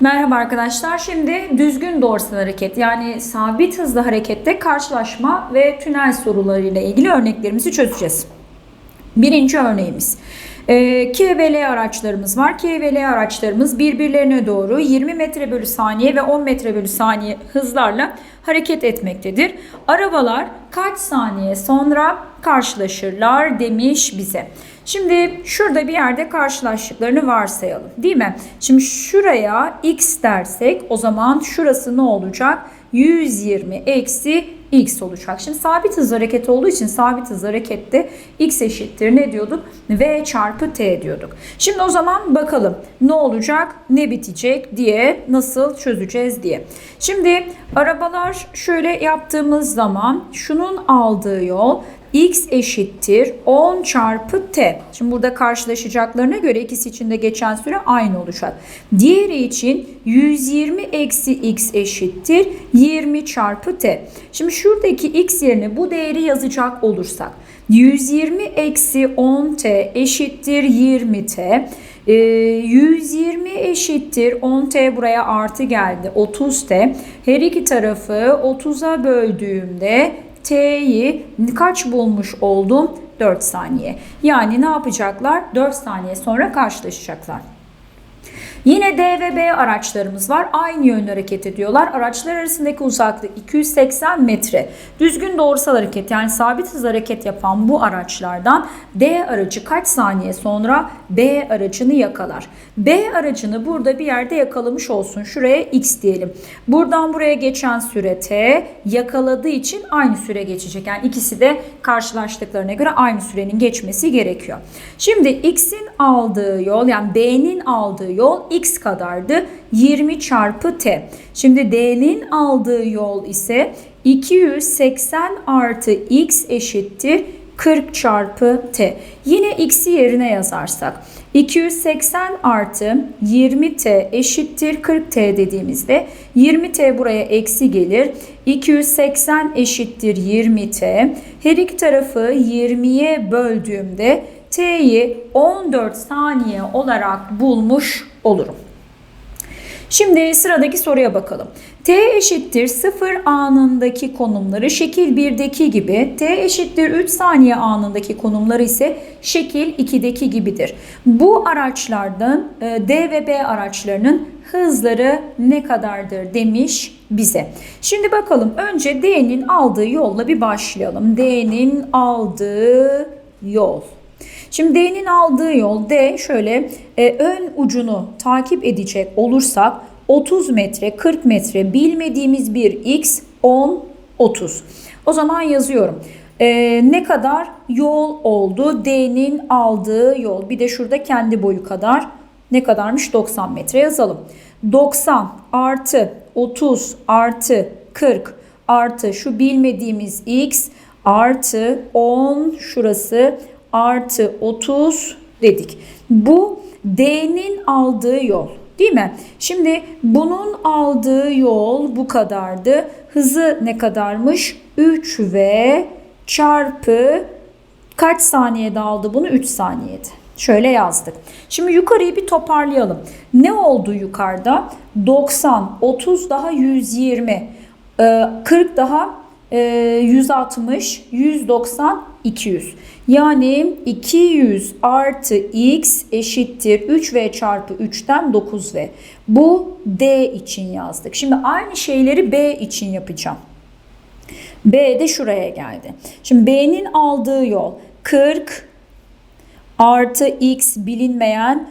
Merhaba arkadaşlar. Şimdi düzgün doğrusal hareket yani sabit hızlı harekette karşılaşma ve tünel sorularıyla ilgili örneklerimizi çözeceğiz. Birinci örneğimiz. Ee, K araçlarımız var. K ve L araçlarımız birbirlerine doğru 20 metre bölü saniye ve 10 metre bölü saniye hızlarla hareket etmektedir. Arabalar kaç saniye sonra karşılaşırlar demiş bize. Şimdi şurada bir yerde karşılaştıklarını varsayalım değil mi? Şimdi şuraya x dersek o zaman şurası ne olacak? 120 eksi x olacak. Şimdi sabit hız hareketi olduğu için sabit hız harekette x eşittir ne diyorduk? v çarpı t diyorduk. Şimdi o zaman bakalım ne olacak, ne bitecek diye nasıl çözeceğiz diye. Şimdi arabalar şöyle yaptığımız zaman şunun aldığı yol x eşittir 10 çarpı t. Şimdi burada karşılaşacaklarına göre ikisi için de geçen süre aynı olacak. Diğeri için 120 eksi x eşittir 20 çarpı t. Şimdi şuradaki x yerine bu değeri yazacak olursak 120 eksi 10t eşittir 20t. Ee, 120 eşittir 10t buraya artı geldi 30t. Her iki tarafı 30'a böldüğümde T'yi kaç bulmuş oldum? 4 saniye. Yani ne yapacaklar? 4 saniye sonra karşılaşacaklar. Yine D ve B araçlarımız var. Aynı yönde hareket ediyorlar. Araçlar arasındaki uzaklık 280 metre. Düzgün doğrusal hareket yani sabit hız hareket yapan bu araçlardan D aracı kaç saniye sonra B aracını yakalar? B aracını burada bir yerde yakalamış olsun. Şuraya X diyelim. Buradan buraya geçen süre T yakaladığı için aynı süre geçecek. Yani ikisi de karşılaştıklarına göre aynı sürenin geçmesi gerekiyor. Şimdi X'in aldığı yol yani B'nin aldığı yol x kadardı. 20 çarpı t. Şimdi d'nin aldığı yol ise 280 artı x eşittir 40 çarpı t. Yine x'i yerine yazarsak 280 artı 20t eşittir 40t dediğimizde 20t buraya eksi gelir. 280 eşittir 20t. Her iki tarafı 20'ye böldüğümde t'yi 14 saniye olarak bulmuş olurum. Şimdi sıradaki soruya bakalım. T eşittir 0 anındaki konumları şekil 1'deki gibi, T eşittir 3 saniye anındaki konumları ise şekil 2'deki gibidir. Bu araçlardan e, D ve B araçlarının hızları ne kadardır demiş bize. Şimdi bakalım önce D'nin aldığı yolla bir başlayalım. D'nin aldığı yol. Şimdi D'nin aldığı yol D şöyle e, ön ucunu takip edecek olursak 30 metre 40 metre bilmediğimiz bir x 10 30. O zaman yazıyorum. E, ne kadar yol oldu? D'nin aldığı yol. Bir de şurada kendi boyu kadar ne kadarmış? 90 metre yazalım. 90 artı 30 artı 40 artı şu bilmediğimiz x artı 10 şurası artı 30 dedik. Bu D'nin aldığı yol. Değil mi? Şimdi bunun aldığı yol bu kadardı. Hızı ne kadarmış? 3V çarpı kaç saniyede aldı bunu? 3 saniyede. Şöyle yazdık. Şimdi yukarıyı bir toparlayalım. Ne oldu yukarıda? 90, 30 daha 120, 40 daha 160, 190, 200. Yani 200 artı x eşittir 3v çarpı 3'ten 9v. Bu d için yazdık. Şimdi aynı şeyleri b için yapacağım. B de şuraya geldi. Şimdi B'nin aldığı yol 40 artı x bilinmeyen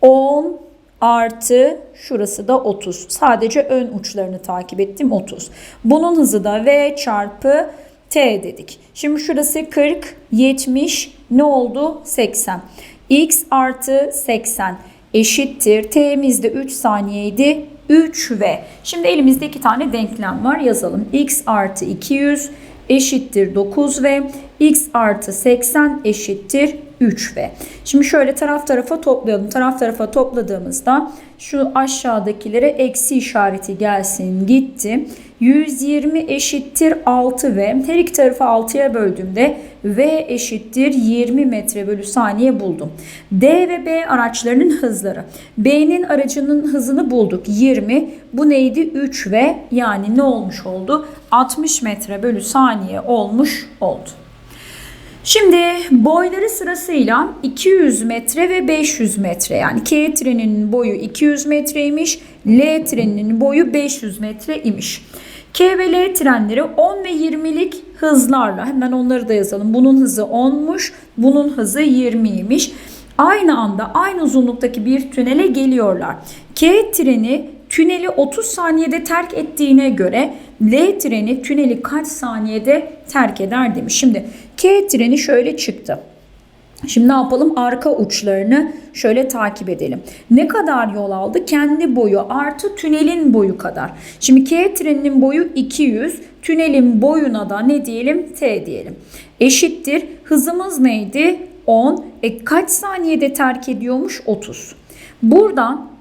10 artı şurası da 30. Sadece ön uçlarını takip ettim 30. Bunun hızı da v çarpı t dedik. Şimdi şurası 40, 70 ne oldu? 80. x artı 80 eşittir. T'miz de 3 saniyeydi. 3v. Şimdi elimizde iki tane denklem var yazalım. x artı 200 eşittir 9v. x artı 80 eşittir 3V. Şimdi şöyle taraf tarafa toplayalım. Taraf tarafa topladığımızda şu aşağıdakilere eksi işareti gelsin gitti. 120 eşittir 6V. Her iki tarafı 6'ya böldüğümde V eşittir 20 metre bölü saniye buldum. D ve B araçlarının hızları. B'nin aracının hızını bulduk. 20. Bu neydi? 3V. Yani ne olmuş oldu? 60 metre bölü saniye olmuş oldu. Şimdi boyları sırasıyla 200 metre ve 500 metre yani K treninin boyu 200 metreymiş, L treninin boyu 500 metre imiş. K ve L trenleri 10 ve 20'lik hızlarla hemen onları da yazalım. Bunun hızı 10'muş, bunun hızı 20'ymiş. Aynı anda aynı uzunluktaki bir tünele geliyorlar. K treni tüneli 30 saniyede terk ettiğine göre L treni tüneli kaç saniyede terk eder demiş. Şimdi K treni şöyle çıktı. Şimdi ne yapalım? Arka uçlarını şöyle takip edelim. Ne kadar yol aldı? Kendi boyu artı tünelin boyu kadar. Şimdi K treninin boyu 200. Tünelin boyuna da ne diyelim? T diyelim. Eşittir. Hızımız neydi? 10. E kaç saniyede terk ediyormuş? 30. Buradan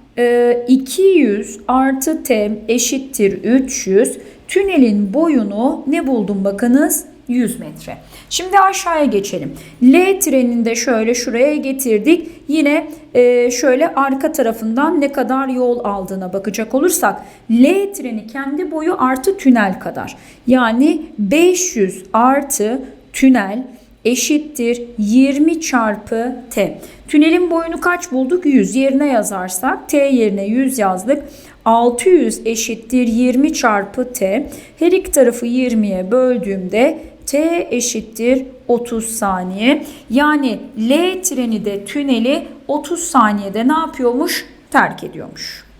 200 artı T eşittir 300. Tünelin boyunu ne buldum bakınız? 100 metre. Şimdi aşağıya geçelim. L trenini de şöyle şuraya getirdik. Yine e, şöyle arka tarafından ne kadar yol aldığına bakacak olursak L treni kendi boyu artı tünel kadar. Yani 500 artı tünel eşittir 20 çarpı t. Tünelin boyunu kaç bulduk? 100 yerine yazarsak t yerine 100 yazdık. 600 eşittir 20 çarpı t. Her iki tarafı 20'ye böldüğümde t eşittir 30 saniye. Yani L treni de tüneli 30 saniyede ne yapıyormuş? Terk ediyormuş.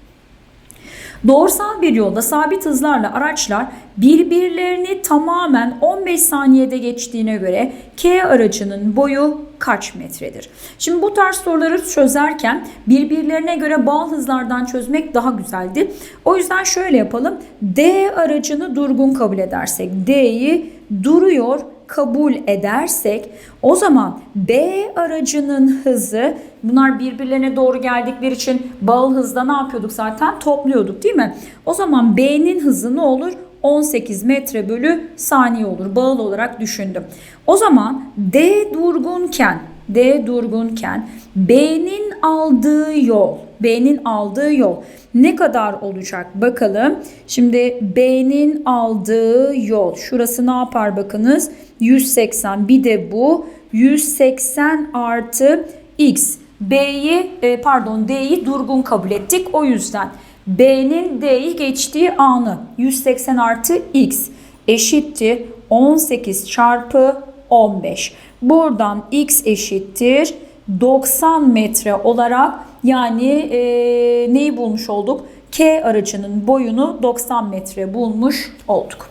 Doğrusal bir yolda sabit hızlarla araçlar birbirlerini tamamen 15 saniyede geçtiğine göre K aracının boyu kaç metredir? Şimdi bu tarz soruları çözerken birbirlerine göre bağ hızlardan çözmek daha güzeldi. O yüzden şöyle yapalım. D aracını durgun kabul edersek D'yi duruyor kabul edersek o zaman B aracının hızı bunlar birbirlerine doğru geldikleri için bağıl hızda ne yapıyorduk zaten topluyorduk değil mi? O zaman B'nin hızı ne olur? 18 metre bölü saniye olur. Bağıl olarak düşündüm. O zaman D durgunken D durgunken B'nin aldığı yol B'nin aldığı yol. Ne kadar olacak bakalım. Şimdi B'nin aldığı yol. Şurası ne yapar bakınız? 180 bir de bu 180 artı x. B'yi e, pardon D'yi durgun kabul ettik. O yüzden B'nin D'yi geçtiği anı 180 artı x eşittir 18 çarpı 15. Buradan x eşittir 90 metre olarak yani e, neyi bulmuş olduk? K aracının boyunu 90 metre bulmuş olduk.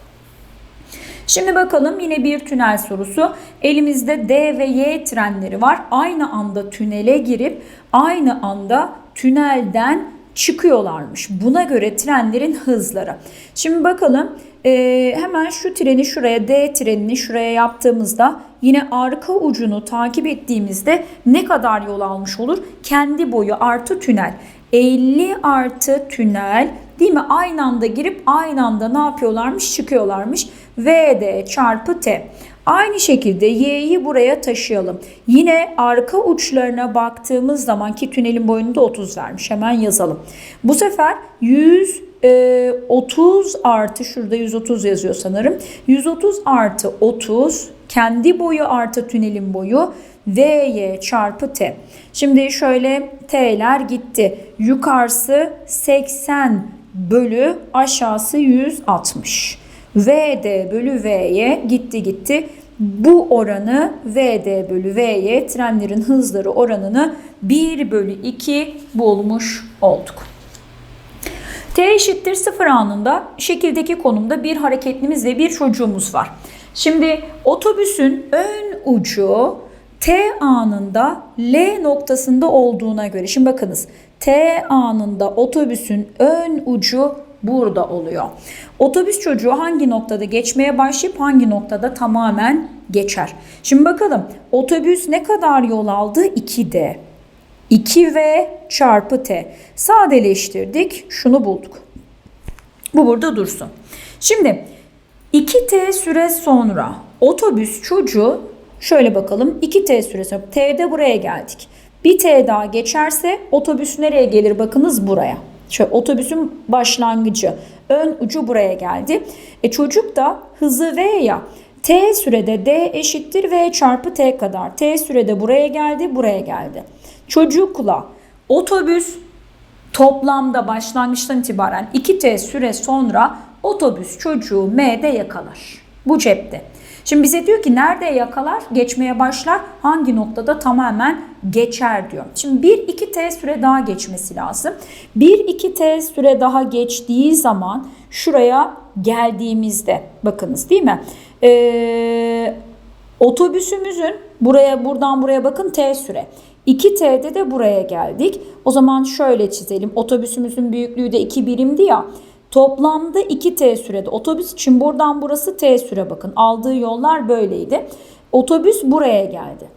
Şimdi bakalım yine bir tünel sorusu. Elimizde D ve Y trenleri var. Aynı anda tünele girip aynı anda tünelden çıkıyorlarmış. Buna göre trenlerin hızları. Şimdi bakalım e, hemen şu treni şuraya D trenini şuraya yaptığımızda yine arka ucunu takip ettiğimizde ne kadar yol almış olur? Kendi boyu artı tünel. 50 artı tünel değil mi? Aynı anda girip aynı anda ne yapıyorlarmış? Çıkıyorlarmış. VD çarpı T. Aynı şekilde Y'yi buraya taşıyalım. Yine arka uçlarına baktığımız zaman ki tünelin boyunu da 30 vermiş. Hemen yazalım. Bu sefer 100 30 artı şurada 130 yazıyor sanırım. 130 artı 30 kendi boyu artı tünelin boyu Vy çarpı T. Şimdi şöyle T'ler gitti. Yukarısı 80 bölü aşağısı 160. VD bölü V'ye gitti gitti. Bu oranı VD bölü V'ye trenlerin hızları oranını 1 bölü 2 bulmuş olduk. T eşittir 0 anında şekildeki konumda bir hareketlimiz ve bir çocuğumuz var. Şimdi otobüsün ön ucu T anında L noktasında olduğuna göre. Şimdi bakınız T anında otobüsün ön ucu burada oluyor. Otobüs çocuğu hangi noktada geçmeye başlayıp hangi noktada tamamen geçer? Şimdi bakalım otobüs ne kadar yol aldı? 2D. 2V çarpı T. Sadeleştirdik. Şunu bulduk. Bu burada dursun. Şimdi 2T süre sonra otobüs çocuğu şöyle bakalım 2T süre sonra T'de buraya geldik. Bir T daha geçerse otobüs nereye gelir bakınız buraya. Şöyle otobüsün başlangıcı ön ucu buraya geldi. E çocuk da hızı V ya. T sürede D eşittir V çarpı T kadar. T sürede buraya geldi buraya geldi. Çocukla otobüs Toplamda başlangıçtan itibaren 2T süre sonra otobüs çocuğu M'de yakalar. Bu cepte. Şimdi bize diyor ki nerede yakalar? Geçmeye başlar. Hangi noktada tamamen geçer diyor. Şimdi 1-2T süre daha geçmesi lazım. 1-2T süre daha geçtiği zaman şuraya geldiğimizde bakınız değil mi? Ee, otobüsümüzün buraya buradan buraya bakın T süre. 2T'de de buraya geldik. O zaman şöyle çizelim. Otobüsümüzün büyüklüğü de 2 birimdi ya. Toplamda 2T sürede. Otobüs için buradan burası T süre bakın. Aldığı yollar böyleydi. Otobüs buraya geldi.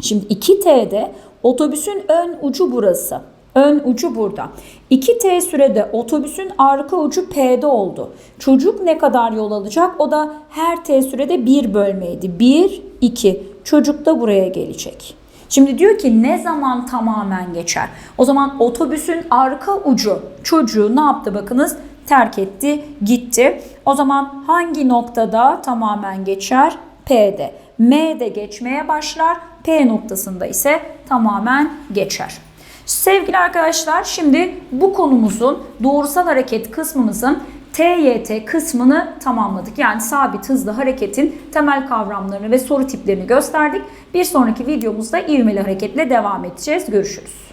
Şimdi 2T'de otobüsün ön ucu burası. Ön ucu burada. 2T sürede otobüsün arka ucu P'de oldu. Çocuk ne kadar yol alacak? O da her T sürede 1 bölmeydi. 1, 2. Çocuk da buraya gelecek. Şimdi diyor ki ne zaman tamamen geçer? O zaman otobüsün arka ucu çocuğu ne yaptı bakınız? Terk etti, gitti. O zaman hangi noktada tamamen geçer? P'de. M'de geçmeye başlar. P noktasında ise tamamen geçer. Sevgili arkadaşlar şimdi bu konumuzun doğrusal hareket kısmımızın TYT kısmını tamamladık. Yani sabit hızlı hareketin temel kavramlarını ve soru tiplerini gösterdik. Bir sonraki videomuzda ivmeli hareketle devam edeceğiz. Görüşürüz.